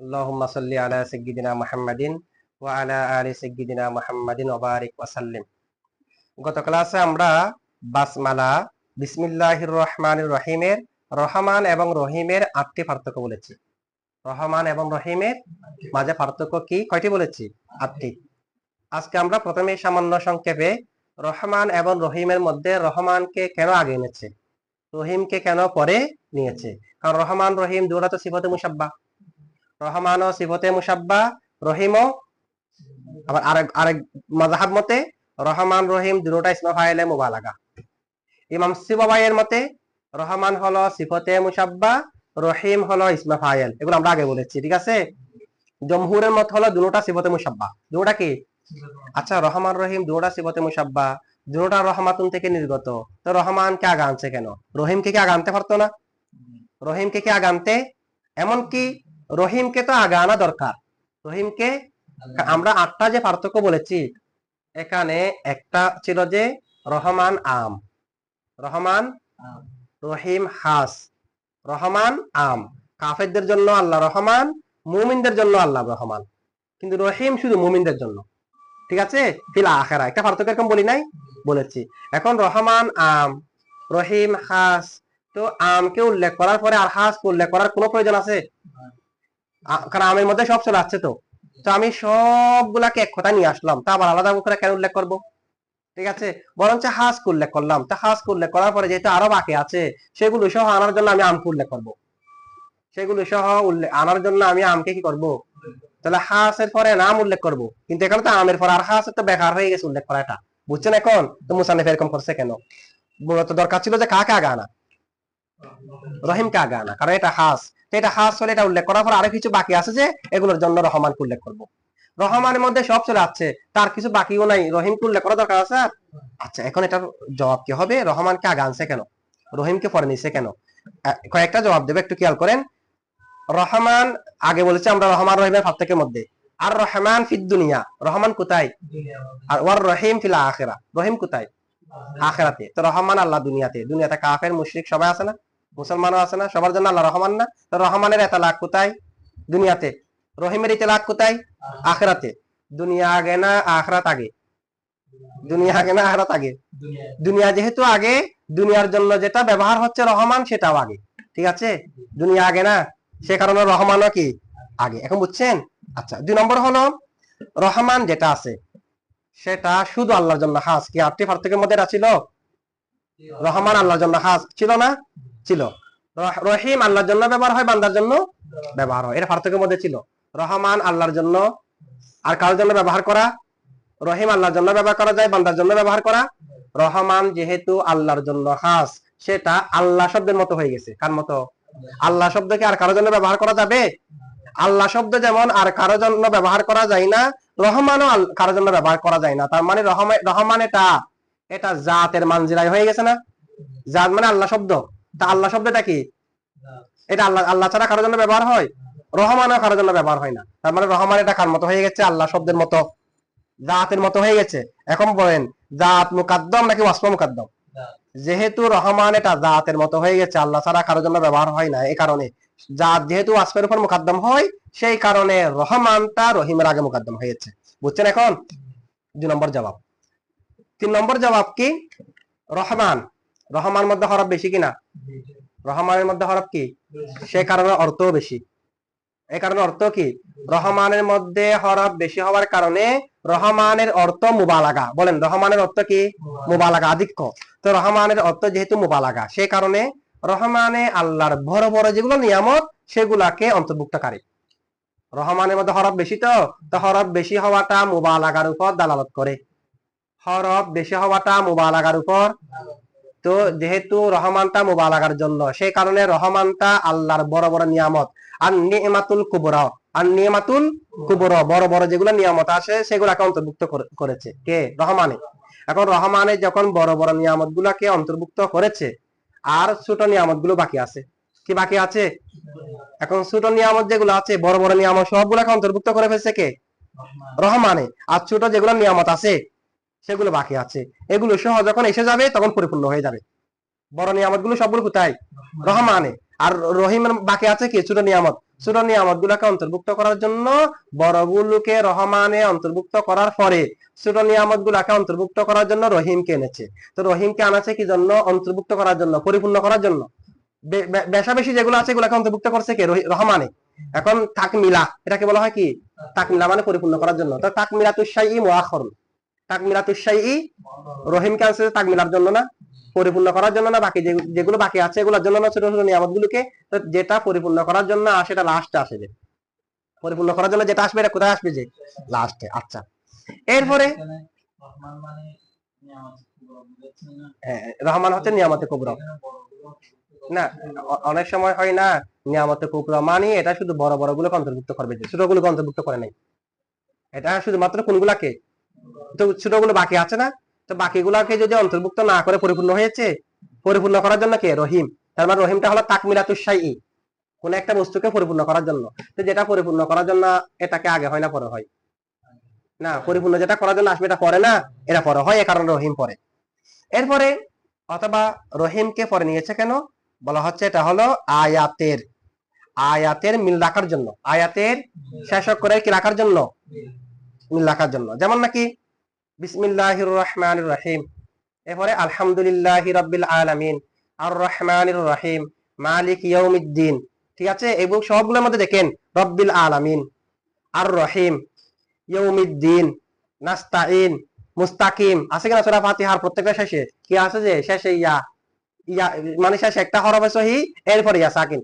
اللهم صل على سيدنا محمدin ওয়া আলা আলি সাইয়্যিদিনা মুহাম্মাদিন ওয়া বারিক ওয়া সাল্লিম গত ক্লাসে আমরা বাসমালা বিসমিল্লাহির রহমানির রহিমের রহমান এবং রহিমের আটটি পার্থক্য বলেছি রহমান এবং রহিমের মাঝে পার্থক্য কি কয়টি বলেছি আটটি আজকে আমরা প্রথমে সামান্য সংক্ষেপে রহমান এবং রহিমের মধ্যে রহমানকে কেন আগে এনেছে রহিমকে কেন পরে নিয়েছে কারণ রহমান রহিম দুটা তো সিফতে মুসাব্বা রহমান ও সিফতে মুসাব্বা রহিমও আবার আরেক আরেক মাযহাব মতে রহমান রহিম দুটোটা ইসমা ফাইলে মুবালাগা। ইমাম সিবাবাইয়ের মতে রহমান হলো সিফতে মুসাব্বা রহিম হলো ইসমা ফাইল। এগুলো আমরা আগে বলেছি, ঠিক আছে? জমহুরের মত হলো দুটোটা সিফতে মুসাব্বা দুটোটা কি? আচ্ছা রহমান রহিম দুটোটা সিফতে মুসাব্বা দুটোটা রহমাতুন থেকে নির্গত। তো রহমানকে আগে আনছে কেন? রহিমকে কি আগে আনতে পারতো না? রহিমকে কি আগে আনতে এমনকি রহিমকে তো আগে আনা দরকার। রহিমকে আমরা আটটা যে পার্থক্য বলেছি, এখানে একটা ছিল যে রহমান আম। রহমান রহিম হাস। রহমান আম। কাফেরদের জন্য আল্লাহ রহমান, মুমিনদের জন্য আল্লাহ রহমান। কিন্তু রহিম শুধু মুমিনদের জন্য। ঠিক আছে? ফিল আখেরা। একটা পার্থক্য এরকম বলি নাই? বলেছি। এখন রহমান আম, রহিম হাস, তো আমকে উল্লেখ করার পরে আর হাসকে উল্লেখ করার কোনো প্রয়োজন আছে? কারণ আমের মধ্যে সব চলে আসছে তো। তো আমি সবগুলাকে এক কথা নিয়ে আসলাম। তা আবার আলাদা করে কেন উল্লেখ করব? ঠিক আছে? বরঞ্চ হাসকে উল্লেখ করলাম। তা হাসকে উল্লেখ করার পরে যেহেতু আরও বাকি আছে, সেগুলো সহ আনার জন্য আমি আমকে উল্লেখ করব। সেগুলো সহ উল্লেখ আনার জন্য আমি আমকে কি করব? তাহলে হাসের পরে নাম উল্লেখ করব। কিন্তু এখানে তো আমের পর আর হাসের তো বেকার হয়ে গেছে উল্লেখ করাটা। বুঝছেন এখন? তো মুসানিফ এরকম করছে কেন? মূলত দরকার ছিল যে কাকে আগে আনা রহিমকে আগে আনা কারণ এটা হাস এটা হাস হলে এটা উল্লেখ করার পর আরও কিছু বাকি আছে যে এগুলোর জন্য রহমানকে উল্লেখ করব। রহমানের মধ্যে সব চলে আসছে, তার কিছু বাকিও নাই। রহিমকে উল্লেখ করা দরকার আছে? আচ্ছা এখন এটার জবাব কি হবে? রহমানকে আগে আনছে কেন? রহিমকে পরে নিছে কেন? কয়েকটা জবাব দেবে, একটু খেয়াল করেন। রহমান, আগে বলেছি আমরা রহমান, রহিমের পার্থক্যের মধ্যে। আর রহমান ফিদ দুনিয়া। রহমান কোথায়? আর ওয়ার রহিম ফিল আখেরা। রহিম কোথায়? আখেরাতে। তো রহমান আল্লাহ দুনিয়াতে। দুনিয়াতে কাফের, মুশরিক সবাই আছে না? মুসলমানও আছে না সবার জন্য আল্লাহ রহমান না। তো রহমানের এতালাক কোথায়? দুনিয়াতে। রহিমের ইতালাক কোথায়? আখেরাতে। দুনিয়া আগে না আখরাত আগে? দুনিয়া আগে না আখরাত আগে? দুনিয়া যেহেতু আগে দুনিয়ার জন্য যেটা ব্যবহার হচ্ছে রহমান সেটাও আগে। ঠিক আছে? দুনিয়া আগে না সে কারণে রহমানও কি? আগে। এখন বুঝছেন? আচ্ছা দুই নম্বর হলো রহমান যেটা আছে সেটা শুধু আল্লাহর জন্য খাস কি? আটটি পার্থক্যের মধ্যে ছিল রহমান আল্লাহর জন্য খাস ছিল না? ছিল। রহিম আল্লাহর জন্য ব্যবহার হয়, বান্দার জন্য ব্যবহার হয়। এটা পার্থক্যের মধ্যে ছিল। রহমান আল্লাহর জন্য আর কারোর জন্য ব্যবহার করা? রহিম আল্লাহর জন্য ব্যবহার করা যায়, বান্দার জন্য ব্যবহার করা। রহমান যেহেতু আল্লাহর জন্য খাস, সেটা আল্লাহ শব্দের মতো হয়ে গেছে। কার মতো? আল্লাহ শব্দকে আর কারোর জন্য ব্যবহার করা যাবে? আল্লাহ শব্দ যেমন আর কারও জন্য ব্যবহার করা যায় না, রহমানও কারোর জন্য ব্যবহার করা যায় না। তার মানে রহমান এটা এটা জাতের মানজিরাই হয়ে গেছে না? জাত মানে আল্লাহ শব্দ। আল্লাহ শব্দটা কি? এটা আল্লাহ আল্লাহ ছাড়া কারোর জন্য ব্যবহার হয়? রহমানও কারোর জন্য ব্যবহার হয় না। তার মানে রহমান এটা কার মতো হয়ে গেছে? আল্লাহ শব্দের মতো জাতের মতো হয়ে গেছে। এখন বলেন জাত মুকাদ্দম নাকি ওয়াসফ মুকাদ্দম? যেহেতু রহমান এটা জাতের মতো হয়ে গেছে আল্লাহ ছাড়া কারোর জন্য ব্যবহার হয় না। এই কারণে জাত যেহেতু ওয়াসফের উপর মুকাদ্দম হয় সেই কারণে রহমানটা রহিমের আগে মুকাদ্দম হয়েছে বুঝছেন এখন? দুই নম্বর জবাব। তিন নম্বর জবাব কি? রহমান। রহমান মধ্যে হরফ বেশি কিনা? রহমানের মধ্যে হরফ কি? সে কারণে অর্থও বেশি। এই কারণে অর্থ কি? রহমানের মধ্যে হরফ বেশি হওয়ার কারণে রহমানের অর্থ মুবালাগা। বলেন রহমানের অর্থ কি? মুবালাগা। আধিক্য। তো রহমানের অর্থ যেহেতু মুবালাগা সে কারণে রহমানে আল্লাহর বড় বড় যেগুলো নিয়ামত সেগুলাকে অন্তর্ভুক্তকারী রহমানের মধ্যে হরফ বেশি তো? তো হরফ বেশি হওয়াটা মুবালাগার উপর দালালত করে। হরফ বেশি হওয়াটা মুবালাগার উপর তো যেহেতু রহমানটা মুবালাগার জন্য, সেই কারণে রহমানটা আল্লাহর বড় বড় নিয়ামত। আর নিয়মাতুল কুবরা, আর নিয়মাতুল কুবর, বড় বড় যেগুলো নিয়ামত আছে, সেগুলাকে অন্তর্ভুক্ত করেছে। কে? রহমানে। এখন রহমানে যখন বড় বড় নিয়ামত গুলাকে অন্তর্ভুক্ত করেছে, আর ছোট নিয়ামতগুলো বাকি আছে। কি বাকি আছে? এখন ছোট নিয়ামত যেগুলো আছে, বড় বড় নিয়ামত সবগুলাকে অন্তর্ভুক্ত করে ফেলছে কে? রহমানে। আর ছোট যেগুলো নিয়ামত আছে সেগুলো বাকি আছে। এগুলো সহ যখন এসে যাবে, তখন পরিপূর্ণ হয়ে যাবে। বড় নিয়ামতগুলো সবগুলো কোথায় রহমানে। আর রহিমের বাকি আছে কি? ছোট নিয়ামত। ছোট নিয়ামত গুলাকে অন্তর্ভুক্ত করার জন্য বড়গুলোকে রহমানে অন্তর্ভুক্ত করার পরে ছোট নিয়ামত গুলাকে অন্তর্ভুক্ত করার জন্য রহিমকে এনেছে। তো রহিমকে আনাছে কি জন্য? অন্তর্ভুক্ত করার জন্য, পরিপূর্ণ করার জন্য। বে- বে- যেগুলো আছে, এগুলাকে অন্তর্ভুক্ত করছে কে? রহি- রহমানে। এখন তাকমিলা, এটাকে বলা হয় কি? তাকমিলা মানে পরিপূর্ণ করার জন্য। তো তাকমিলা তুসাই মোয়াখর তাকমিলা তুসাই রহিমকে তাকমিলার জন্য না পরিপূর্ণ করার জন্য না বাকি যেগুলো বাকি আছে এগুলোর জন্য না ছোট ছোট যেটা পরিপূর্ণ করার জন্য আসে লাস্টে আসে যে। পরিপূর্ণ করার জন্য যেটা আসবে এটা কোথায় আসবে যে? লাস্টে আচ্ছা। এরপরে? হ্যাঁ, রহমান হচ্ছে নিয়ামতে কুবরা। না অনেক সময় হয় না নিয়ামতে কুবরা মানে এটা শুধু বড় বড় গুলোকে অন্তর্ভুক্ত করবে যে ছোট গুলোকে অন্তর্ভুক্ত করে নাই। এটা শুধুমাত্র কোনগুলাকে? তো ছোটগুলো বাকি আছে না? তো বাকিগুলাকে যদি অন্তর্ভুক্ত না করে পরিপূর্ণ হয়েছে, পরিপূর্ণ করার জন্য কে? রহিম। তার মানে রহিমটা হলো তাকমিলাতুসাই কোন একটা বস্তুকে পরিপূর্ণ করার জন্য। তো যেটা পরিপূর্ণ করার জন্য এটাকে আগে হয় না, পরে হয়? না, পরিপূর্ণ যেটা করার জন্য আসবে, এটা পরে না, এটা পরে হয়, এ কারণে রহিম পরে। এরপরে অথবা রহিমকে পরে নিয়েছে কেন? বলা হচ্ছে এটা হলো আয়াতের আয়াতের মিল রাখার জন্য। আয়াতের শেষক করে কি রাখার জন্য? মিল রাখার জন্য। যেমন নাকি বিসমিল্লাহির রহমানির রহিম এরপরে, আলহামদুলিল্লাহ রাব্বিল আলামিন আর রহমানির রহিম মালিক ইয়াউমিদ্দিন। ঠিক আছে? এবং সবগুলোর মধ্যে দেখেন, রব্বিল আলামিন আর রহিম ইয়াউমিদ্দিন নাস্তাইন মুস্তাকিম। আছে কিনা সূরা ফাতিহার প্রত্যেকটা শেষে? কি আছে যে, শেষে ইয়া ইয়া মানে শেষে একটা হরফে সহি, এরপরে ইয়া সাকিন।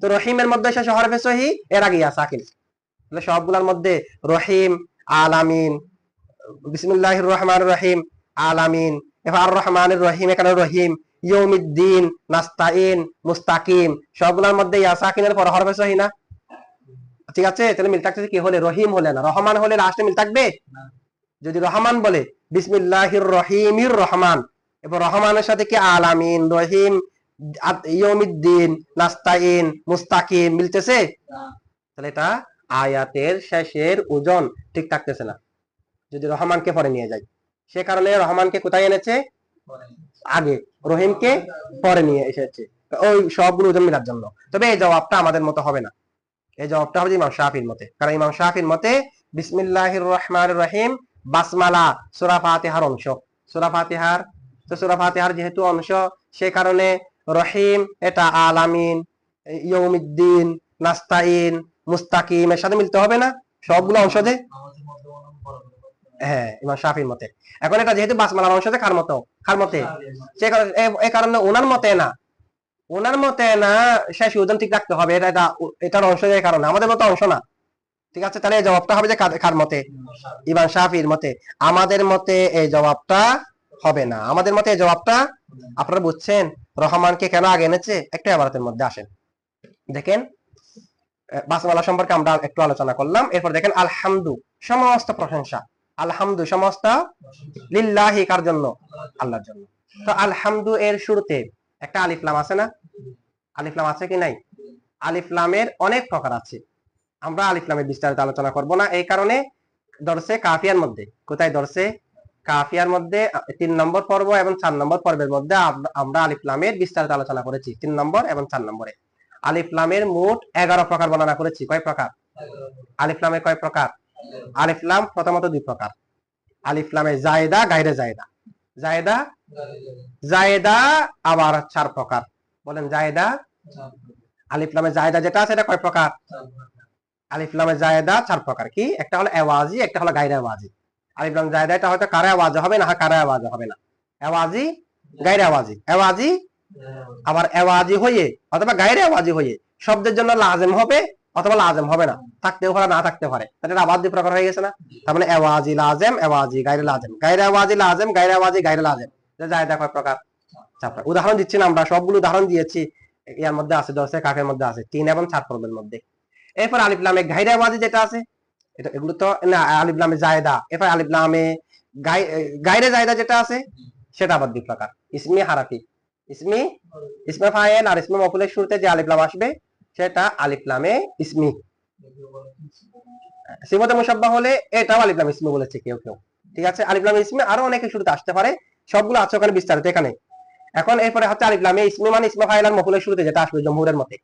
তো রহিমের মধ্যে শেষে হরফে সহি, এর আগে ইয়া সাকিন। সবগুলোর মধ্যে রহিম আলামিন। বিসমিল্লাহির রহমানির রহিম আলামিন। এবার আর রহমানির রহিম। এখানে রহিম ইয়ৌমিদ্দিন নাস্তাইন মুস্তাকিম। সবগুলোর মধ্যে ইয়া সাকিনের পর হরফে সহি না? ঠিক আছে? তাহলে মিল থাকতেছে কি? হলে রহিম হলে না। রহমান হলে লাস্টে মিল থাকবে। যদি রহমান বলে বিসমিল্লাহির রহিমির রহমান এবার রহমানের সাথে কি? আলামিন রহিম ইয়ৌমিদ্দিন নাস্তাইন মুস্তাকিম মিলতেছে। তাহলে এটা আয়াতের শেষের ওজন ঠিক থাকতেছে না। যদি রহমানকে পরে নিয়ে যায় সে কারণে রহমানকে কোথায় এনেছে? আগে। রহিমকে পরে নিয়ে এসেছে। ওই সবগুলো ওজন মিলার জন্য। তবে এই জবাবটা আমাদের মতো হবে না। এই জবাবটা হবে ইমাম শাহির মতে। কারণ ইমাম শাহির মতে, বিসমিল্লাহির রহমান রহিম, বাসমালা, সুরা ফাতিহার অংশ। সুরা ফাতিহার, তো সুরা ফাতিহার যেহেতু অংশ, সে কারণে রহিম এটা আলামিন ইয়ৌমিদ্দিন নাস্তাইন মুস্তাকিম এর সাথে মিলতে হবে না, সবগুলো অংশ যে হ্যাঁ ইমাম শাফির মতে। এখন এটা যেহেতু বাসমালার কার মতো? কার মতে? সে এ- কারণে ওনার মতে না। ওনার মতে না শেষ ঠিক রাখতে হবে, এটা এটা, এটার অংশ এই কারণে। আমাদের মতো অংশ না। ঠিক আছে, তাহলে জবাবটা হবে যে কার- মতে? ইমাম শাফির মতে। আমাদের মতে এই জবাবটা হবে না। আমাদের মতে এই জবাবটা, আপনারা বুঝছেন? রহমানকে কেন আগে এনেছে? একটা আবারতের মধ্যে আসেন। দেখেন বাসমালা সম্পর্কে আমরা একটু আলোচনা করলাম। এরপর দেখেন, আলহামদু, সমস্ত প্রশংসা। আলহামদু, সমস্ত লিল্লাহি, কার জন্য? আল্লাহর জন্য। তো আলহামদু এর শুরুতে একটা আলিফলাম আছে না? আলিফলাম আছে কি নাই? আলিফলামের অনেক প্রকার আছে। আমরা আলিফলামের বিস্তারিত আলোচনা করব না। এই কারণে দর্শে কাফিয়ার মধ্যে। কোথায় দর্শে কাফিয়ার মধ্যে তিন নম্বর পর্ব এবং চার নম্বর পর্বের মধ্যে আমরা আলিফলামের বিস্তারিত আলোচনা করেছি। তিন নম্বর এবং চার নম্বরে। আলিফলামের মোট এগারো প্রকার বর্ণনা করেছি। কয় প্রকার? আলিফলামের কয় প্রকার? আলিফলাম প্রথমত দুই প্রকার। আলিফলামে জায়দা গাইরে জায়দা। জায়দা জায়দা আবার চার প্রকার। বলেন জায়দা আলিফলামে জায়দা যেটা আছে এটা কয় প্রকার? আলিফলামে জায়দা চার প্রকার। কি? একটা হলো এওয়াজি, একটা হলো গাইরে আওয়াজি আলিফলাম জায়দা এটা হয়তো কারে আওয়াজ হবে না কারে আওয়াজ হবে না। এওয়াজি গাইরে আওয়াজি এওয়াজি আবার এওয়াজি হয়ে অথবা গাইরে আওয়াজি হয়ে শব্দের জন্য লাজেম হবে অথবা লাজেম হবে না। থাকতেও পারে, না থাকতে পারে। তাহলে আবার দুই প্রকার হয়ে গেছে না? তার মানে এওয়াজি লাজেম, এওয়াজি গাইরে লাজেম। গাইরে আওয়াজি লাজেম গাইরে আওয়াজি গাইরে লাজেম। জায়দা কয় প্রকার। চার উদাহরণ দিচ্ছি না আমরা, সবগুলো উদাহরণ দিয়েছি। ইয়ার মধ্যে আছে, দশে কাকের মধ্যে আছে, তিন এবং চার পর্বের মধ্যে। এরপর আলিফলামে গাইরে আওয়াজি যেটা আছে, এটা এগুলো তো, না আলিফলামে জায়দা। এরপর আলিফলামে গাই গাইরে জায়দা যেটা আছে, সেটা আবার দুই প্রকার। ইসমি হারাফি। ইসমি, ইসমে ফায়েল আর ইসমে শুরুতে যে আসবে, সেটা ইসমি। মুসাব্বা হলে এটাও ইসমি বলেছে কেউ কেউ। ঠিক আছে? আরও অনেকে শুরুতে আসতে পারে। সবগুলো আছে ওখানে বিস্তারিত এখানে। এখন এরপরে হচ্ছে ইসমি মানে ফায়েল আর শুরুতে যেটা আসবে জমহুরের মতে।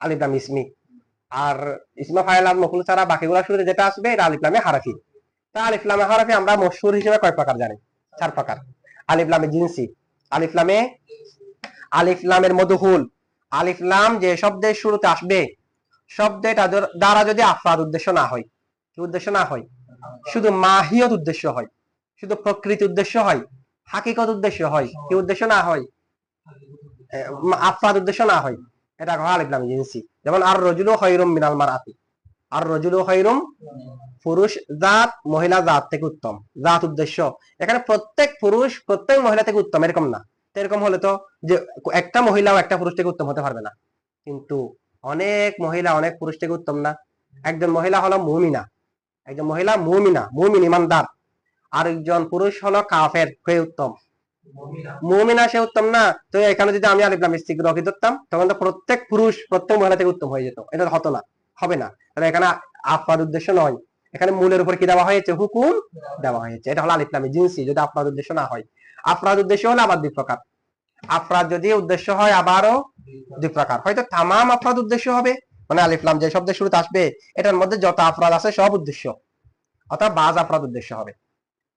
আলিফলাম ইসমি। আর ইসমা ফাইল আর ছাড়া শুরুতে যেটা আসবে, এটা হারাফি। তা আলিফলামে হারাফি আমরা মশহুর হিসেবে কয় প্রকার জানি? চার প্রকার। আলিফলামে জিনসি, আলিফলামে আলিফলামের মধুহুল। আলিফলাম যে শব্দের শুরুতে আসবে, শব্দটা দ্বারা যদি আফরাদ উদ্দেশ্য না হয়, কি উদ্দেশ্য না হয়? শুধু মাহিয়ত উদ্দেশ্য হয়, শুধু প্রকৃতি উদ্দেশ্য হয়, হাকিকত উদ্দেশ্য হয়, কি উদ্দেশ্য না হয়? আফরাদ উদ্দেশ্য না হয়। এটা হয় আলিফলাম জিনসি। যেমন আর রজুলু খৈরুম মিনাল মারাতি আর রজুলু খৈরুম পুরুষ জাত, মহিলা জাত থেকে উত্তম। জাত উদ্দেশ্য। এখানে প্রত্যেক পুরুষ, প্রত্যেক মহিলা থেকে উত্তম, এরকম না। তো এরকম হলে তো যে একটা মহিলাও একটা পুরুষ থেকে উত্তম হতে পারবে না। কিন্তু অনেক মহিলা অনেক পুরুষ থেকে উত্তম না। একজন মহিলা হলো মুমিনা। একজন মহিলা মুমিনা মুমিন ইমানদার। আরেকজন পুরুষ হলো কাফের হয়ে উত্তম। মুমিনা। সে উত্তম না। তো এখানে যদি আমি আলিফলাম স্ত্রী রকি ধরতাম তখন তো প্রত্যেক পুরুষ প্রত্যেক মহিলা থেকে উত্তম হয়ে যেত। এটা হতো না হবে না। তাহলে এখানে আফরাদ উদ্দেশ্য নয়। এখানে মূলের উপর কি দেওয়া হয়েছে? হুকুম দেওয়া হয়েছে। এটা হলো আলিফলামে জিন্সি যদি আপনার উদ্দেশ্য না হয়। আফরাদ উদ্দেশ্য হলে আবার দুই প্রকার। আফরাদ যদি উদ্দেশ্য হয় আবারও দুই প্রকার। হয়তো তামাম আফরাদ উদ্দেশ্য হবে মানে আলিফলাম যে শব্দের শুরুতে আসবে, এটার মধ্যে যত আফরাদ আছে সব উদ্দেশ্য। অর্থাৎ বাজ আফরাদ উদ্দেশ্য হবে।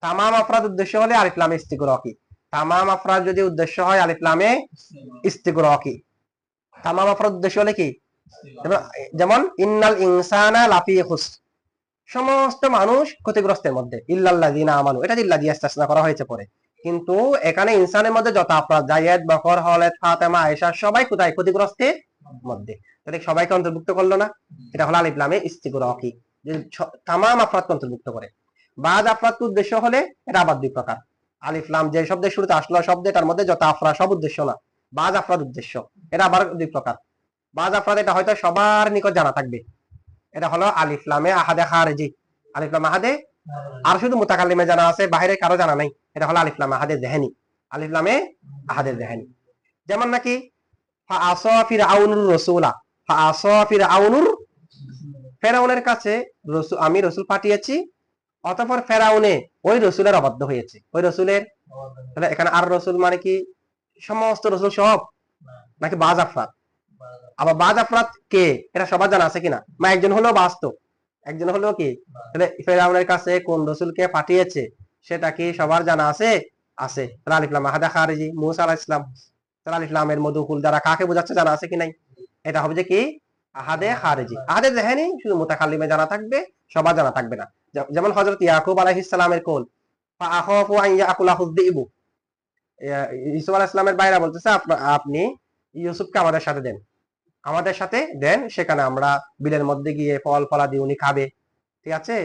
তামাম আফরাদ উদ্দেশ্য হলে আলিফলামে ইস্তিগরকি তামাম আফরাদ যদি উদ্দেশ্য হয় আলিফলামে ইস্তিগরকি তামাম আফরাদ উদ্দেশ্য হলে কি? যেমন- ইন্নাল ইনসানা লাফি খুস সমস্ত মানুষ ক্ষতিগ্রস্তের মধ্যে, ইল্লাল্লাযিনা আমানু, এটা ইল্লাযী ইস্তাসনা করা হয়েছে পরে। কিন্তু এখানে ইনসানের মধ্যে যত আপরাধ জায়েদ, বকর হলেদ ফাতেমা, আয়েশা, সবাই কোথায়? ক্ষতিগ্রস্তের মধ্যে। তাহলে সবাইকে অন্তর্ভুক্ত করল না? এটা হলো আলিফলামে ইস্তিগরকি। যে স- তামাম আফরাদকে অন্তর্ভুক্ত করে। বাদ আফরাদ উদ্দেশ্য হলে এটা আবার দুই প্রকার। আলিফলাম যে শব্দের শুরুতে আসলো শব্দে তার মধ্যে যত আফরা, সব উদ্দেশ্য না। বাজ আফরাদ উদ্দেশ্য। এটা আবার দুই প্রকার। বাজ আফরাদ এটা হয়তো সবার নিকট জানা থাকবে। এটা হলো আলিফলামে আহাদে খারেজি। আলিফলাম আহাদে? আর শুধু মুতাকাল্লিমে জানা আছে বাইরে কারও জানা নাই। এটা হলো আলিফলাম আহাদে জেহেনি আলিফলামে আহাদে জেহেনি যেমন নাকি ফাআসাফির আউনুর রসুলা। ফাআসাফির আউনুর ফেরাউনের কাছে আমি রসুল পাঠিয়েছি, অতঃপর ফেরাউনে ওই রসুলের অবাধ্য হয়েছে। ওই রসুলের, তাহলে এখানে আর রসুল মানে কি? সমস্ত রসুল সব নাকি বাজ আফরাত। আবার বাজ আফরাত কে? এটা সবার জানা আছে কিনা? মা একজন হলো বাস্তব একজন হলো কি? তাহলে ফেরাউনের কাছে কোন রসুলকে পাঠিয়েছে? সেটা কি সবার জানা আছে? আছে। তাহলে আলিফলাম আহাদা খারিজি, মুসা আলাহ ইসলাম তাহলে আলিফলামের মধুকুল দ্বারা কাকে বোঝাচ্ছে জানা আছে কি নাই? এটা হবে যে কি? আহাদে খারিজি। আহাদে জেহেনি শুধু মুতাকাল্লিমে জানা থাকবে, সবার জানা থাকবে না। যেমন হযরত ইয়াকুব আলাইহিস সালামের কোল, ফা আখাফু আন ইয়াকুলাহু যিবু ইউসুফ আলাইহিস সালামের বাইরা বলতেছে, আপনি ইউসুফকে আমাদের সাথে দেন। আমাদের সাথে দেন, সেখানে আমরা বিলের মধ্যে গিয়ে ফল ফলা দিয়ে উনি খাবে। ঠিক আছে?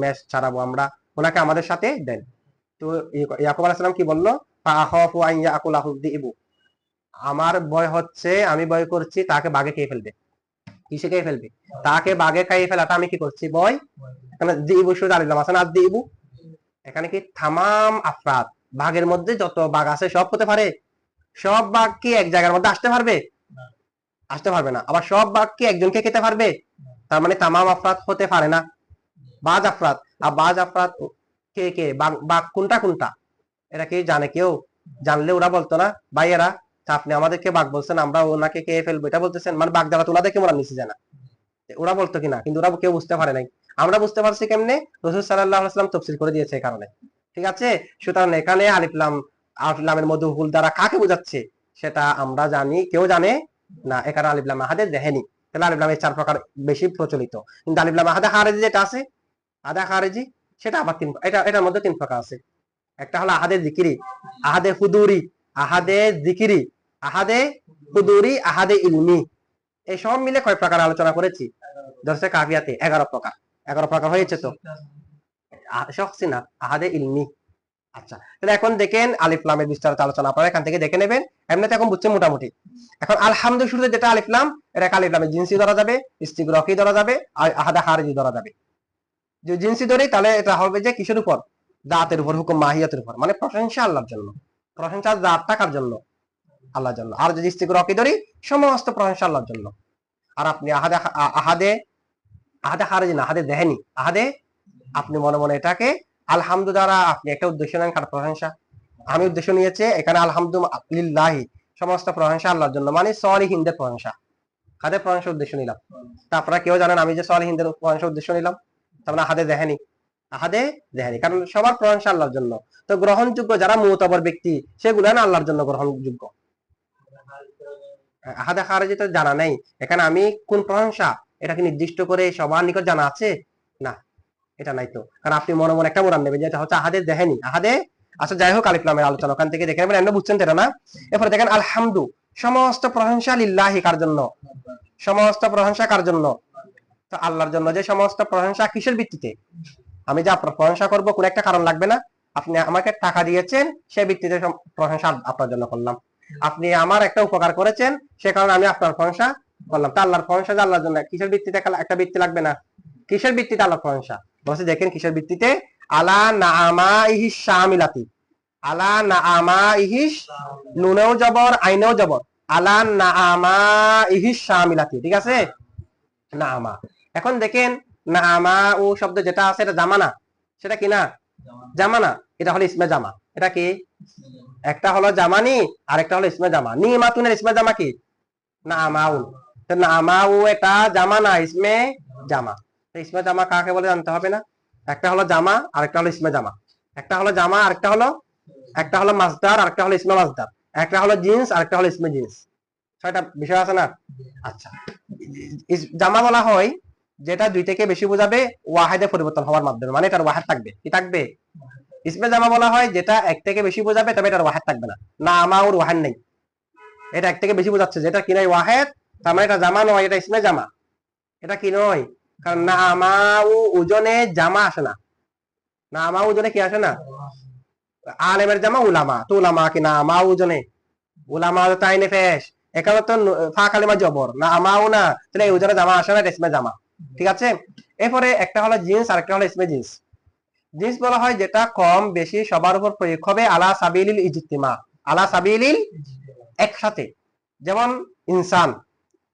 মেষ ছাড়াবো আমরা। ওনাকে আমাদের সাথে দেন। তো ইয়াকুব আলাইহিস কি বলল? আমার ভয় হচ্ছে, আমি ভয় করছি, তাকে বাঘে খেয়ে ফেলবে। কিসে খেয়ে ফেলবে? তাকে বাঘে খাইয়ে ফেলাটা আমি কি করছি? ভয়। এখানে এখানে কি তামাম আফরাত বাঘের মধ্যে যত বাঘ আছে সব হতে পারে। সব বাঘ কি এক জায়গার মধ্যে আসতে পারবে? আসতে পারবে না। আবার সব বাঘ কি একজনকে খেতে পারবে? তার মানে তামাম আফরাত হতে পারে না। বাজ আফরাত। আর বাজ আফরাদ কে কে? বাঘ কোনটা কোনটা? এরা কি জানে, কেউ জানলে ওরা বলতো না, ভাইয়েরা, আপনি আমাদেরকে বাঘ বলছেন, আমরা ওনাকে খেয়ে ফেলব। এটা বলতেছেন মানে বাঘ তো ওনাদেরকে ওরা নিচে জানা ওরা বলতো কিনা? কিন্তু ওরা কেউ বুঝতে পারে নাই। আমরা বুঝতে পারছি কেমনে? রসুল সাল্লাহ তফসিল করে দিয়েছে কারণে। ঠিক আছে? সুতরাং এখানে আলিফলাম আলিফলামের মধু হুল দ্বারা কাকে বোঝাচ্ছে? সেটা আমরা জানি, কেউ জানে না। এখানে আলিফলাম আহাদে দেহেনি তাহলে আলিফলাম এই চার প্রকার বেশি প্রচলিত। কিন্তু আলিফলাম আহাদে খারেজি যেটা আছে আদা খারেজি, সেটা আবার তিন এটা এটার মধ্যে তিন প্রকার আছে। একটা হলো আহাদে জিকিরি, আহাদে হুদুরি, আহাদে জিকিরি, আহাদে হুদুরি, আহাদে ইলমি। এই সব মিলে কয় প্রকার আলোচনা করেছি? দর্শে কাফিয়াতে এগারো প্রকার। এগারো প্রকার হয়েছে তো। আ- শখসি না আহাদে ইলমি। আচ্ছা তাহলে এখন দেখেন আলিফলামের বিস্তারিত আলোচনা আপনারা এখান থেকে দেখে নেবেন। এমনিতে এখন বুঝছেন মোটামুটি। এখন আলহামদু শুরুতে যেটা আলিফলাম এটা আলিফলামের জিন্সি ধরা যাবে ইস্তিগ্রকি ধরা যাবে, আর আহাদা হারিজি ধরা যাবে। জিন্সি ধরি তাহলে এটা হবে যে কিসের উপর? দাঁতের উপর, হুকুম মাহিয়াতের উপর। মানে প্রশংসা আল্লাহর জন্য। প্রশংসা দাঁত টাকার জন্য। আল্লাহর জন্য। আর যদি ইস্তিগ্রকি ধরি, সমস্ত প্রশংসা আল্লাহর জন্য। আর আপনি আহাদে আহাদে আহাদে হারিজি না, আহাদে দেহেনি। আহাদে, আপনি মনে মনে এটাকে আলহামদু দ্বারা আপনি একটা উদ্দেশ্য নেন কার প্রশংসা। আমি উদ্দেশ্য নিয়েছে, এখানে আলহামদুলিল্লাহি, সমস্ত প্রশংসা আল্লাহর জন্য। মানে সরি হিন্দের প্রশংসা। হাদের প্রশংসা উদ্দেশ্য নিলাম? তা আপনারা কেউ জানেন, আমি যে সরি সালিহিনদের প্রশংসা উদ্দেশ্য নিলাম? তার মানে দেখেনি। আহাদে দেখেনি। কারণ সবার প্রশংসা আল্লাহর জন্য। তো গ্রহণযোগ্য যারা মুতবর ব্যক্তি, সেগুলো না আল্লাহর জন্য গ্রহণযোগ্য। আহাদে খারেজি তো জানা নেই। এখানে আমি কোন প্রশংসা? এটাকে নির্দিষ্ট করে সবার নিকট জানা আছে? না, এটা নাই তো। কারণ আপনি মনে মনে একটা মোরান নেবেন যেটা হচ্ছে আহাদে দেখেনি। আহাদে আচ্ছা যাই হোক আলিফলামের আলোচনা। ওখান থেকে দেখে নেবেন, এমনি বুঝছেন তো এটা না? এরপরে দেখেন, আলহামদু। সমস্ত প্রশংসা লিল্লাহি, কার জন্য? সমস্ত প্রশংসা কার জন্য? তো আল্লাহর জন্য যে সমস্ত প্রশংসা কিসের ভিত্তিতে? আমি যে প্রশংসা করব কোন একটা কারণ লাগবে না। আপনি আমাকে টাকা দিয়েছেন, সে ভিত্তিতে প্রশংসা আপনার জন্য করলাম। আপনি আমার একটা উপকার করেছেন, সে কারণে আমি আপনার প্রশংসা করলাম। তা আল্লাহর প্রশংসা আল্লাহর জন্য, কিসের ভিত্তিতে একটা- ভিত্তি লাগবে না? কিসের ভিত্তিতে আল্লাহর প্রশংসা? বলছে, দেখেন কিসের ভিত্তিতে? আলা নামা ইহিস শামিলাতি। আলা নামা ইহিস নুনেও জবর, আইনেও জবর। আলা নামা ইহিস শামিলাতি। ঠিক আছে? নামা এখন দেখেন নামা ও শব্দ যেটা আছে এটা জামানা। সেটা কি না? জামানা। এটা হলো ইসমে জামা। এটা কি? একটা হলো জামানি আর একটা হলো ইসমে জামা। নি মাতুনের ইসমে জামা কি? নামাউন তো নামাউ এটা জামা না, ইসমে জামা। ইসমে জামা কাকে বলে জানতে হবে না? একটা হলো জামা আর একটা হলো ইসমে জামা। একটা হলো জামা আর একটা হলো একটা হলো মাসদার আর একটা হলো ইসমে মাসদার একটা হলো জিন্স আর একটা হলো ইসমে জিন্স। ছয়টা বিষয় আছে না? আচ্ছা। জামা বলা হয় যেটা দুই থেকে বেশি বোঝাবে ওয়াহেদে পরিবর্তন হওয়ার মাধ্যমে। মানে এটার ওয়াহেদ থাকবে। কি থাকবে? ইসমে জামা বলা হয় যেটা এক থেকে বেশি বোঝাবে, তবে এটার ওয়াহেদ থাকবে না। না, আমাউর ওয়াহেদ নেই। এটা এক থেকে বেশি বোঝাচ্ছে যেটা কি নাই ওয়াহেদ? তার মানে এটা জামা নয়, এটা ইসমে জামা। এটা কি নয়? কারণ না আমাউ ওজনে জামা আসে না। না আমা ওজনে কি আসে না? আলেমের জামা উলামা। তো উলামা কি? না আমা ওজনে উলামা তাইনে ফেস এখানে তো ফা কালিমা জবর। না আমাও না, তাহলে ওজনে জামা আসে না, এটা ইসমে জামা। ঠিক আছে? এরপরে একটা হলো জিন্স আর একটা হলো ইসমে জিন্স। জিন্স বলা হয় যেটা কম বেশি সবার উপর প্রয়োগ হবে আলা সাবিলিল ইজিতিমা। আলা সাবিলিল একসাথে। যেমন ইনসান।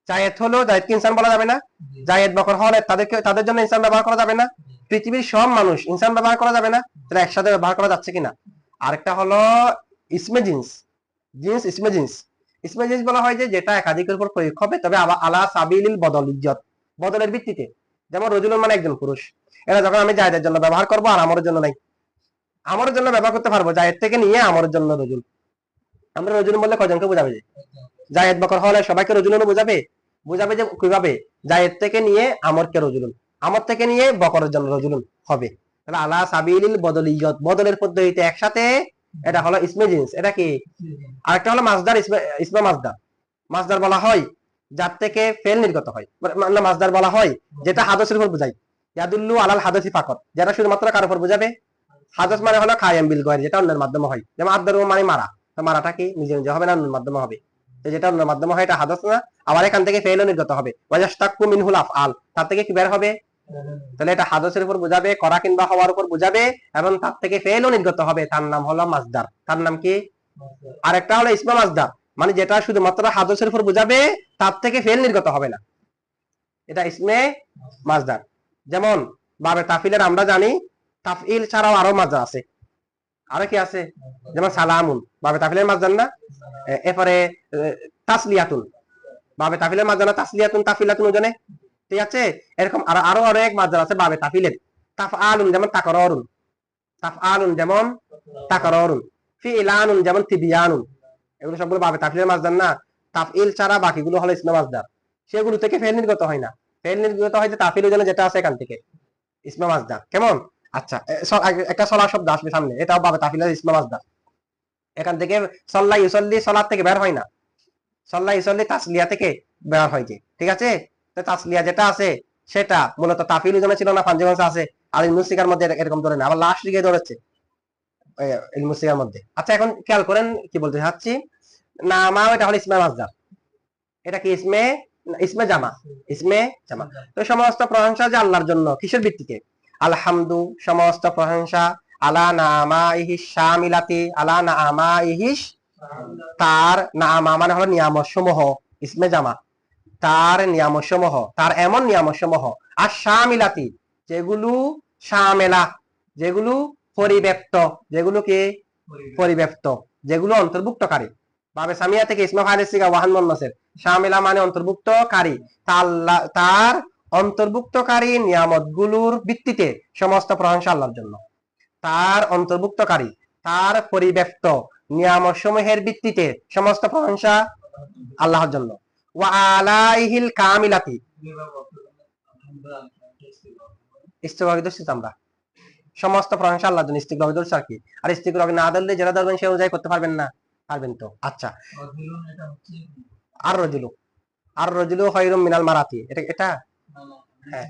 জায়েদ হলো, জায়েদকে ইনসান বলা যাবে না। জায়েদ বকর হলে তাদেরকে, তাদের জন্য ইনসান ব্যবহার করা যাবে না। পৃথিবীর সব মানুষ ইনসান ব্যবহার করা যাবে না। তারা একসাথে ব্যবহার করা যাচ্ছে কিনা? আরেকটা হলো ইসমে জিন্স। জিন্স, ইসমে জিন্স। ইসমে জিন্স বলা হয় যে যেটা একাধিকের উপর প্রয়োগ হবে, তবে আলা সাবিলিল বদল, ইজ্জত। বদলের ভিত্তিতে। যেমন রজুলুন মানে একজন পুরুষ। এটা যখন আমি জায়েদের জন্য ব্যবহার করব আর আমার জন্য নাই, আমার জন্য ব্যবহার করতে পারব, জায়েদ থেকে নিয়ে আমার জন্য রজুল। আমরা রজুল বললে কজনকে বোঝাবে যে? জায়েদ বকর হলে সবাইকে রজুলুন বোঝাবে? বোঝাবে যে কীভাবে? জায়েদ থেকে নিয়ে আমরকে রজুলুন আমর থেকে নিয়ে বকরের জন্য রজুলুন হবে। তাহলে আলা সাবিলিল বদল ইজ্জত বদলের পদ্ধতিতে একসাথে এটা হলো ইসমে জিন্স। এটা কি? আরেকটা হলো মাসদার ইসমে ইসমে মাসদার মাসদার বলা হয় যার থেকে ফেল নির্গত হয়। মানে মাসদার বলা হয়, যেটা হাদসের উপর বোঝায়। ইয়াদুল্লু আলাল হাদসি ফাকত যেটা শুধুমাত্র কার উপর বোঝাবে? হাদস মানে হলো খায়াম বিল গয়ের, যেটা অন্যের মাধ্যমে হয়। যেমন আদার মানে মারা। মারাটা কি? নিজে নিজে হবে না, অন্যের মাধ্যমে হবে? যেটা অন্যের মাধ্যমে হয়, এটা হাদস না। আবার এখান থেকে ফেলও নির্গত হবে। ওয়াজাস্তাকু মিনহুল আফআল, তার থেকে কি বের হবে? তাহলে এটা হাদসের উপর বোঝাবে, করা কিংবা হওয়ার উপর বোঝাবে, এবং তার থেকে ফেলও নির্গত হবে। তার নাম হলো মাসদার। তার নাম কি? আর একটা হলো ইসমা মাসদার। মানে যেটা শুধুমাত্র হাদসের উপর বোঝাবে, তার থেকে ফেল নির্গত হবে না। এটা ইসমে মাসদার যেমন বাবে তাফিলের আমরা জানি তাফিল ছাড়াও আরও মাজা আছে। আরও কি আছে? যেমন সালামুন। বাবে তাফিলের মাসদার না? এরপরে তাসলিয়াতুন। বাবে তাফিলের মাসদার না? তাসলিয়াতুন তাফিলাতুন ওজনে? ঠিক আছে? এরকম আরও আরও এক মাসদার আছে বাবে তাফিলের তাফআলুন যেমন তাকর অরুন তাফ আলুন যেমন তাকরারুন। ফিলানুন যেমন তিবিয়ানুন। এগুলো সবগুলো বাবে তাফিলের মাসদার না। তাফইল ছাড়া বাকিগুলো হলো ইসমে মাসদার সেগুলো থেকে ফেল নির্গত হয় না। ফেল নির্গত হয় যে তাফিল ওজনে যেটা আছে এখান থেকে। ইসমে মাসদার কেমন? আচ্ছা একটা সলা শব্দ আসবে সামনে। এটাও বাবে তাফিলের ইসমে মাসদার এখান থেকে সল্লা ইউসল্লি সলার থেকে বের হয় না। সল্লা ইউসল্লি তাসলিয়া থেকে বের হয় যে। ঠিক আছে? তাসলিয়া যেটা আছে, সেটা মূলত তাফিল ওজনে ছিল না পাঞ্জাব আছে। আর ইলমুসিকার মধ্যে এরকম ধরে না। আবার লাস্ট দিকে ধরেছে। ইলমুসিকার মধ্যে। আচ্ছা এখন খেয়াল করেন কি বলতে চাচ্ছি? নামা এটা হলো ইসমে মাসদার এটা কি ইসমে? ইসমে জামা। ইসমে জামা। তো সমস্ত প্রশংসা যে আল্লাহর জন্য, কিসের ভিত্তিতে? আলহামদু, সমস্ত প্রশংসা আলা ইহিস শামিলাতি, আলা ইহিস তার নামা মানে হলো নিয়ামত সমূহ ইসমে জামা। তার নিয়ামত সমূহ তার এমন নিয়ামত সমূহ আর শামিলাতি যেগুলো শামেলা, যেগুলো পরিব্যাপ্ত যেগুলো কি? পরিব্যাপ্ত। যেগুলো অন্তর্ভুক্তকারী। বাবে সামিয়া থেকে ইসমা সিগা ওয়াহান মুন্নাসির শামিলা মানে অন্তর্ভুক্তকারী। তার অন্তর্ভুক্তকারী নিয়ামতগুলোর ভিত্তিতে সমস্ত প্রশংসা আল্লাহর জন্য। তার অন্তর্ভুক্তকারী তার পরিব্যক্ত নিয়ামত সমূহের ভিত্তিতে সমস্ত প্রশংসা আল্লাহর জন্য। ওয়া আলাইহিল কামিলাতি। ইস্তিগফার দর্শিত আমরা। সমস্ত প্রশংসা আল্লাহর জন্য ইস্তিগফার দর্শ আর কি। আর ইস্তিগফার না ধরলে যেটা ধরবেন সে অনুযায়ী করতে পারবেন না। পারবেন তো? আচ্ছা। আর রজুলু। আর রজুলু খৈরুম মিনাল মারাতি। এটা এটা? হ্যাঁ।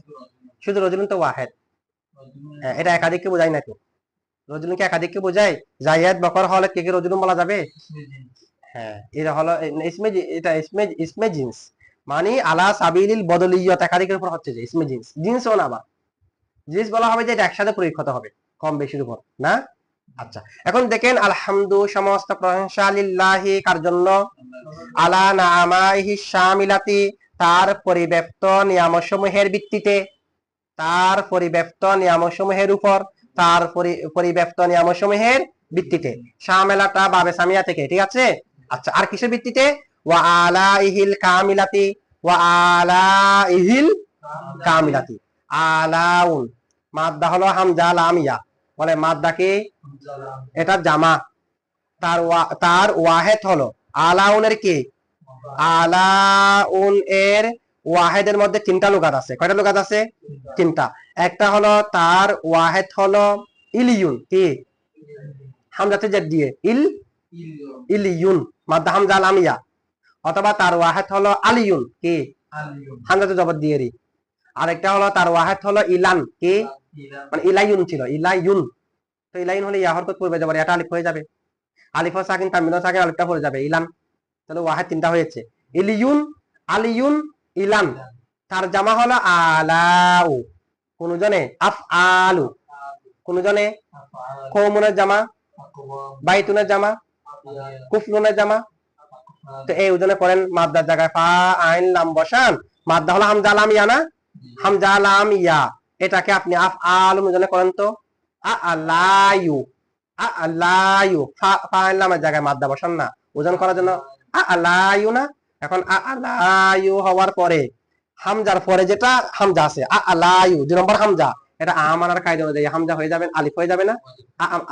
শুধু রজুলুন তো ওয়াহেদ। হ্যাঁ, এটা একাধিককে বোঝায় না তো রজুলুন কি একাধিককে বোঝায়? জাইয়াদ বকর হলে কে কে রজুলুন বলা যাবে? হ্যাঁ এটা হলো ইসমে এটা ইসমে ইসমে মানে আলা সাবিলিল বদলিয়ত একাধিকের উপর হচ্ছে যে ইসমে জিন্স। জিন্সও না আবার জিন্স বলা হবে যে এটা একসাথে প্রয়োগ হতে হবে, কম বেশির উপর, না? আচ্ছা এখন দেখেন, আলহামদু সমস্ত প্রশংসা লিল্লাহি, কার জন্য? আলা নামাইহি শামিলাতি, তার পরিব্যাপ্ত নিয়ামসমূহের ভিত্তিতে, তার পরিব্যাপ্ত নিয়ামসমূহের উপর, তার পরিব্যাপ্ত নিয়ামসমূহের ভিত্তিতে, শামেলাটা বাবে সামিয়া থেকে, ঠিক আছে? আচ্ছা আর কিসের ভিত্তিতে? ওয়া আলা ইহিল কামিলাতি, ওয়া আলা ইহিল কামিলাতি। আলাউন। মাদ্দা হলো হামজা লামিয়া বলে মাদ্দা কি? এটা জামা। তার তার ওয়াহেদ হলো। আলাউনের কি? আলাউন এর ওয়াহেদের মধ্যে তিনটা লুগাত আছে। কয়টা লুগাত আছে? তিনটা। একটা হলো তার ওয়াহেদ হলো ইলিয়ুন কি? হামজাতে জেদ দিয়ে। ইল? ইলিয়ুন মাদ্দা হামজা লামিয়া অথবা তার ওয়াহেদ হলো আলিয়ুন কি? হামজাতে জবর দিয়ে রি। আরেকটা হলো তার ওয়াহেদ হলো ইলান কি? মানে ইলাইয়ুন ছিল ইলাইয়ুন। তো ইলাইন হলে ইয়াহর কত পড়বে? যাবে এটা আলিফ হয়ে যাবে। আলিফ সাকিন তামিল সাকিন আলিফটা পড়ে যাবে ইলান। তাহলে ওয়াহেদ তিনটা হয়েছে। ইলিয়ুন আলিয়ুন ইলান। তার জামা হলো আলাউ। কোন জনে আফ আলু কোন জনে কৌমুনের জামা বাইতুনের জামা কুফলুনের জামা। তো এই ওজনে করেন মাদ্দার জায়গায়। ফা আইন লাম বসান। মাদ্দা হলো হামজা লাম ইয়া না? হামজা লাম ইয়া এটাকে আপনি আফ আলু করেন তো। আ আলায়ু আ আলায়ু জায়গায় মাদ্দা বসান না। ওজন করার জন্য আ আলায়ু না? এখন আ আলায়ু হওয়ার পরে, হামজার পরে যেটা, হামজা আছে। আ আলায়ু দুই নম্বর হামজা। এটা আমানার কায়দা অনুযায়ী হামজা হয়ে যাবেন, আলিফ হয়ে যাবে না।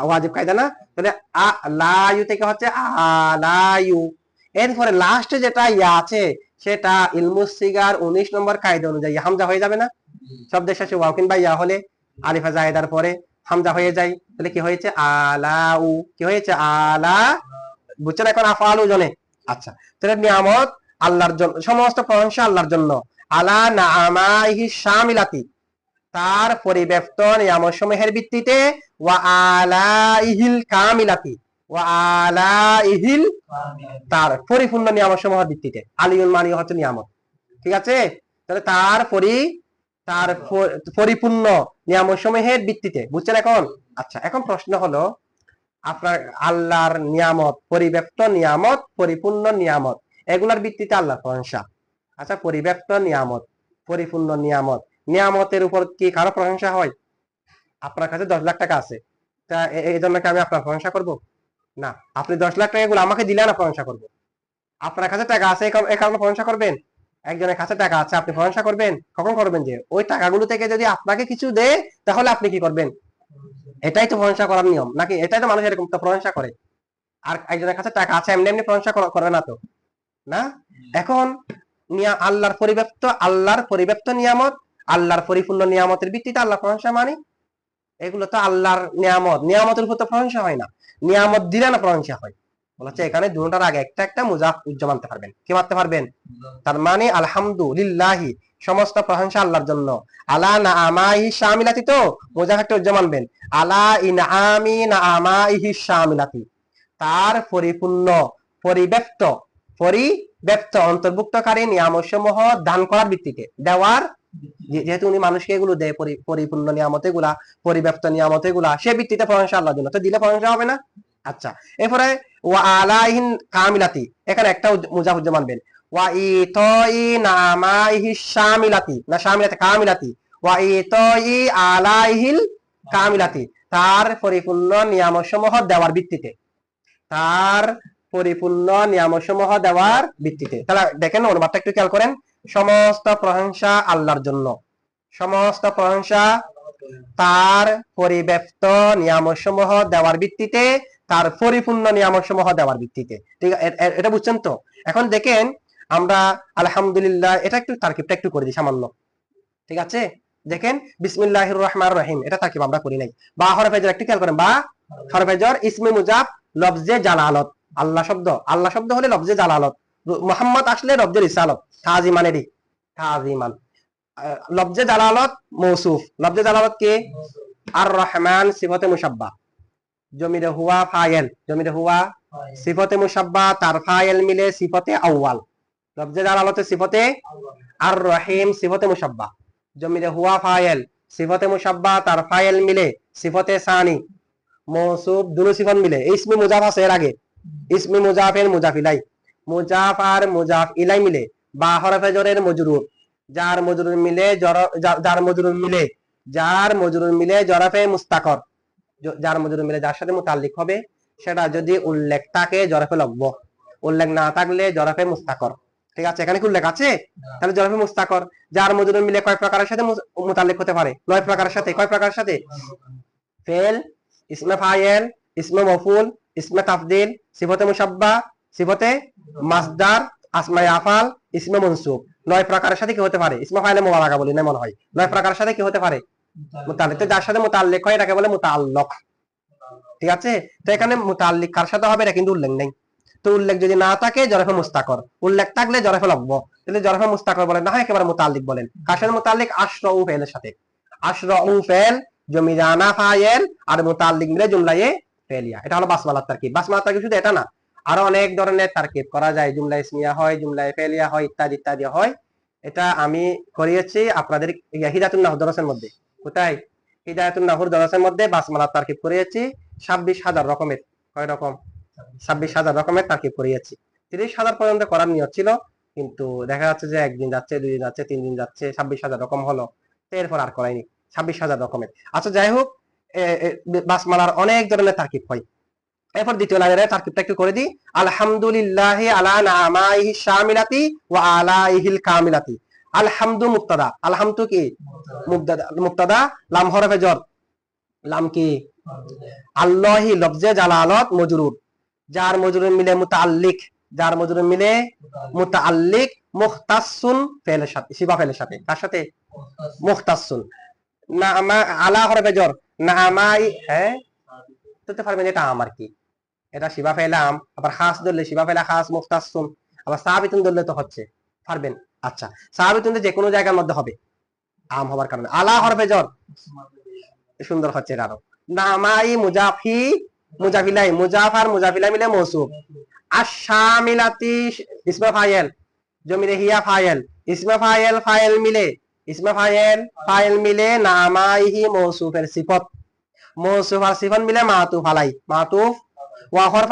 ওয়াজিব কায়দা না। তাহলে আ লায়ু থেকে হচ্ছে আলায়ু এরপরে লাস্টে যেটা ইয়া আছে, সেটা ইলমুস সিগার উনিশ নম্বর কায়দা অনুযায়ী, হামজা হয়ে যাবে না? শব্দের শেষে ওয়াও কিংবা ইয়া হলে, আলিফা জাহেদার পরে হামজা হয়ে যায়। তাহলে কি হয়েছে? আলাউ, কি হয়েছে? আলা, বুঝছেন এখন আফালু জনে? আচ্ছা তাহলে নিয়ামত আল্লাহর জন্য, সমস্ত প্রশংসা আল্লাহর জন্য। আলা নামাইহি শামিলাতি, তার পরিব্যাপ্ত নিয়ামত সমূহের ভিত্তিতে, ওয়া আলা ইহিল কামিলাতি। তার পরিপূর্ণ নিয়ামত সমূহের ভিত্তিতে। আলিউল মানি হচ্ছে নিয়ামত। ঠিক আছে? তাহলে তার পরি, তার পরিপূর্ণ নিয়ামত সমূহের ভিত্তিতে। বুঝছেন এখন? আচ্ছা এখন প্রশ্ন হলো, আপনার আল্লাহর নিয়ামত, পরিব্যাপ্ত নিয়ামত, পরিপূর্ণ নিয়ামত, এগুলার ভিত্তিতে আল্লাহ প্রশংসা। আচ্ছা পরিব্যাপ্ত নিয়ামত, পরিপূর্ণ নিয়ামত। নিয়ামতের উপর কি কারও প্রশংসা হয়? আপনার কাছে দশ লাখ টাকা আছে। তা এই জন্য কি আমি আপনার প্রশংসা করব? না, আপনি দশ লাখ টাকা এগুলো আমাকে দিলে না প্রশংসা করব। আপনার কাছে টাকা আছে এই কারণে প্রশংসা করবেন? একজনের কাছে টাকা আছে, আপনি প্রশংসা করবেন? কখন করবেন যে? ওই টাকাগুলো থেকে যদি আপনাকে কিছু দেয়, তাহলে আপনি কি করবেন? এটাই তো প্রশংসা করার নিয়ম। নাকি এটাই তো মানুষ এরকম তো প্রশংসা করে? আর একজনের কাছে টাকা আছে, এমনি এমনি প্রশংসা করে না তো? না? এখন নিয়া আল্লাহর পরিব্যাপ্ত আল্লাহর পরিব্যাপ্ত নিয়ামত, আল্লাহর পরিপূর্ণ নিয়ামতের ভিত্তিতে আল্লাহ প্রশংসা মানে এগুলো তো আল্লাহর নিয়ামত। নিয়ামতের উপর তো প্রশংসা হয় না। নিয়ামত দিলে না প্রশংসা হয়। বলছে এখানে দুটার আগে একটা একটা মুজাফ উজ্জ মানতে পারবেন। কি মানতে পারবেন? তার মানে আলহামদুলিল্লাহি, সমস্ত প্রশংসা আল্লাহর জন্য। আলা না আমাহি শামিলাতি তো? মুজাফ একটা উজ্জ মানবেন। আলা ইনআমি না আমাহি শামিলাতি। তার পরিপূর্ণ, পরিব্যাপ্ত পরিব্যাপ্ত, অন্তর্ভুক্তকারী নিয়ামসমূহ দান করার ভিত্তিতে, দেওয়ার যেহেতু উনি মানুষকে এগুলো দেয় পরিপূর্ণ নিয়ামত, এগুলা পরিব্যাপ্ত নিয়ামত, এগুলা সে ভিত্তিতে প্রশংসা আল্লাহর জন্য। তো দিলে প্রশংসা হবে না? আচ্ছা। এরপরে, ওয়া আলাইহিন কামিলাতি। এখানে একটা মুজাহুজ্জ মানবেন ওয়া ইতই নামাইহি শামিলাতি। না, শামিলাতি, কামিলাতি। ওয়া ইতই আলাইহিল কামিলাতি। তার পরিপূর্ণ নিয়ামসমূহ দেওয়ার ভিত্তিতে। তার পরিপূর্ণ নিয়ামসমূহ দেওয়ার ভিত্তিতে। তাহলে দেখেন অনুবাদটা একটু খেয়াল করেন। সমস্ত প্রশংসা আল্লাহর জন্য। সমস্ত প্রশংসা তার পরিব্যাপ্ত নিয়ামসমূহ দেওয়ার ভিত্তিতে, তার পরিপূর্ণ নিয়ামসমূহ দেওয়ার ভিত্তিতে। ঠিক এটা বুঝছেন তো? এখন দেখেন, আমরা আলহামদুলিল্লাহ, এটা একটু তারকিবটা একটু করে দিই সামান্য। ঠিক আছে? দেখেন, বিসমিল্লাহির রহমান রহিম, এটা তারকিব আমরা করি নাই। বা হরফেজর একটু খেয়াল করেন, বা হরফেজর ইসমে মুজাব, লফজে জালালত। আল্লাহ শব্দ আল্লাহ শব্দ হলে লফজে জালালত। মোহাম্মদ আসলে লফজে রিসালত তাজিমানেরই তাজিমান লফজে জালালত মৌসুফ। লফজে জালালত কে? আর রহমান সিফতে মুসাব্বা জমিরে হুয়া ফায়েল। জমিরে হুয়া সিফতে মুসাব্বা তার ফায়েল মিলে সিফতে আউয়াল। লফজে জালালতে সিফতে আর রহিম সিফতে মুসাব্বা জমিরে হুয়া ফায়েল, সিফতে মুসাব্বা তার ফায়েল মিলে সিফতে সানি। মৌসুফ দুনো সিফত মিলে। ইসমি মুজাফ আছে এর আগে। ইসমি মুজাফের মুজাফ ইলাই মুজাফ আর মুজাফ ইলাই মিলে বা হরফে জরের মজরুর। যার মজরুর মিলে জর- যার মজরুর মিলে যার মজরুর মিলে জরাফে মুস্তাকর। যার মজরুর মিলে যার সাথে মুতাল্লিক হবে সেটা যদি উল্লেখ থাকে জরাফে লব্ব। উল্লেখ না থাকলে জরাফে মুস্তাকর। ঠিক আছে এখানে কি উল্লেখ আছে? তাহলে জরাফে মুস্তাকর। যার মজরুর মিলে কয় প্রকারের সাথে মুতাল্লিক হতে পারে? নয় প্রকারের সাথে কয় প্রকারের সাথে? ফেল ইসমে ফায়েল ইসমে মফুল ইসমে তাফদিল সিফতে মুসাব্বা সিফতে মাসদার আসমাই আফাল ইসমে মনসুব নয় প্রকারের সাথে কি হতে পারে? ইসমে ফাইলে মোবালাকা বলি না মনে হয়। নয় প্রকারের সাথে কি হতে পারে? মুতাল্লিক। তো যার সাথে মুতাল্লিক হয় এটাকে বলে মুতাল্লক। ঠিক আছে? তো এখানে মুতাল্লিক কার সাথে হবে এটা কিন্তু উল্লেখ নেই। তো উল্লেখ যদি না থাকে জরফে মুস্তাকর। উল্লেখ থাকলে জরফে লব্ব। তাহলে জরফে মুস্তাকর বলেন না হয় একেবারে মুতাল্লিক বলেন। কার সাথে মুতাল্লিক? আশ্র উ ফেলের সাথে। আশ্র উ ফেল জমিদানা ফায়েল আর মুতাল্লিক মিলে জুমলায়ে ফেলিয়া এটা হলো বাসমালার তারকিব। বাসমালার তারকিব শুধু এটা না। আরও অনেক ধরনের তারকিব করা যায়। জুমলা ইসমিয়া হয়, জুমলায় ফেলিয়া হয়, ইত্যাদি ইত্যাদি হয়। এটা আমি করিয়েছি আপনাদের হিদাতুল নাহুর দরসের মধ্যে। কোথায়? হিদায়াতুল নাহুর দরসের মধ্যে বাসমালার তারকিব করিয়েছি। ছাব্বিশ হাজার রকমের, কয় রকম? ছাব্বিশ হাজার রকমের তারকিব করিয়েছি। তিরিশ হাজার পর্যন্ত করার নিয়ত ছিল, কিন্তু দেখা যাচ্ছে যে একদিন যাচ্ছে, দুই দিন যাচ্ছে, তিন দিন যাচ্ছে, ছাব্বিশ হাজার রকম হলো। এরপর আর করাইনি। ছাব্বিশ হাজার রকমের। আচ্ছা যাই হোক বাসমালার অনেক ধরনের তারকিব হয়। এরপর দ্বিতীয় লাইনের তারকিবটা একটু করে দিই। আলহামদুলিল্লাহ আলা নামাইহি শামিলাতি ওয়া আলাইহিল কামিলাতি। আলহামদু মুক্তাদা। আলহামদু কি? মুক্তাদা। মুক্তাদা, লাম হরফে জর। লাম কি? আল্লাহি লফজে জালালত মজরুর। যার মজরুর মিলে মুতাআল্লিক। যার মজরুর মিলে মুতাআল্লিক মুখতাসুন ফেলের সাথে, শিবা ফেলের সাথে। তার সাথে? মুখতাসুন না আমা আলা হরফে জর। না আমাই হ্যাঁ ধরতে পারবেন এটা আমার কি। এটা শিবা ফেলাম আবার খাস ধরলে শিবা ফেলা খাস মুখতাসুন আবার সাহাবিতুন ধরলে তো হচ্ছে, পারবেন? আচ্ছা সাহাবিতুন যে কোনো জায়গার মধ্যে হবে। আম হবার কারণে। আলা হরফে জর সুন্দর হচ্ছে এটা আরও। নামাই মুজাফি, মুজাফিলাই, মুজাফার মুজাফিলাই মিলে মৌসুফ আশামিলাতি ইসমে ফায়েল জমিরে হিয়া ফায়েল। ইসমে ফায়েল ফায়েল মিলে, ইসমে ফায়েল ফায়েল মিলে নামাইহি মৌসুফের সিফত। মৌসুফ আর সিফত মিলে মাতুফ আলাই। মাতুফ ওয়াহর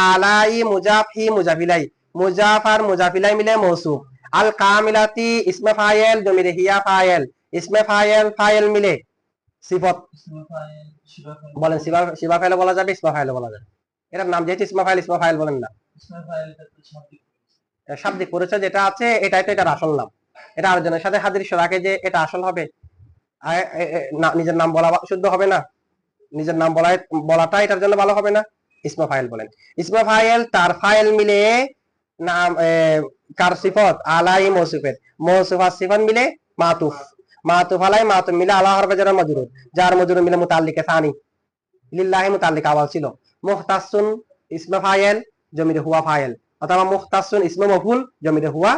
আলাই মুজাফি মুজাফিলাই মুজাফার মুজাফিলাই মিলে মৌসুফ আল কামিলাতি ইসমে ফায়েল জমিরে হিয়া ফায়েল ইসমে ফায়েল ফায়েল মিলে সিফত বলেন সিবা সিবা ফাইলে বলা যাবে ইসমা ফাইলে বলা যাবে এটার নাম যেহেতু ইসমা ফাইল ইসমা ফাইল বলেন না শাব্দিক পরিচয় যেটা আছে এটাই তো এটার আসল নাম। এটা আরেকজনের সাথে হাজির রাখে যে এটা আসল হবে। নিজের নাম বলা শুদ্ধ হবে না। নিজের নাম বলা বলাটা এটার জন্য ভালো হবে না। ইসমা ফাইল বলেন। ইসমা ফাইল, তার ফাইল মিলে নাম কার সিফত? আলাই মৌসুফের। মৌসুফ সিফত মিলে মাতুফ। মাতুফ আলাই, মাতুফ মিলে আলা হরফে যারা যার মজরুর মিলে মুতাল্লিকে সানি। লিল্লাহি মুতাল্লিক আওয়াল ছিল। মুখতাসুন ইসমে ফাইল জমিরে হুয়া ফাইল। অথবা মুখতাসুন ইসমে মফুল জমিরে হুয়া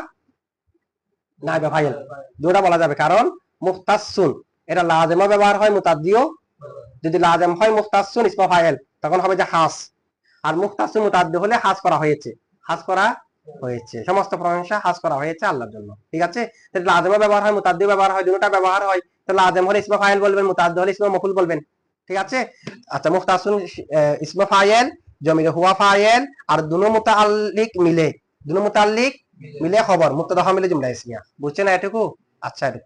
নাইবে ফাইল। দুটা বলা যাবে। কারণ মুখতাসুন, এটা লাজেমও ব্যবহার হয়, মুতাদ্দিও যদি লাজেম হয়, মুখতাসুন ইসমে ফাইল। তখন হবে যে হাস। আর মুখতাসুন মুতাদ্দি হলে হাস করা হয়েছে। হাস করা হয়েছে। সমস্ত প্রশংসা হাস করা হয়েছে আল্লাহর জন্য। ঠিক আছে? তাহলে লাজেমও ব্যবহার হয় মুতাদ্দিও ব্যবহার হয় দুটোটা ব্যবহার হয়। তো লাজেম হলে ইসমে ফাইল বলবেন, মুতাদ্দি হলে ইসমে মফুল বলবেন। ঠিক আছে? আচ্ছা মুখতাসুন ইসমে ফাইল জমিরে হুয়া ফাইল আর দুনো মুতাল্লিক মিলে। দুনো মুতাল্লিক মিলে খবর মুক্তদা মিলে জুমলা ইসমিয়া। বুঝছেন এটুকু? আচ্ছা এটুক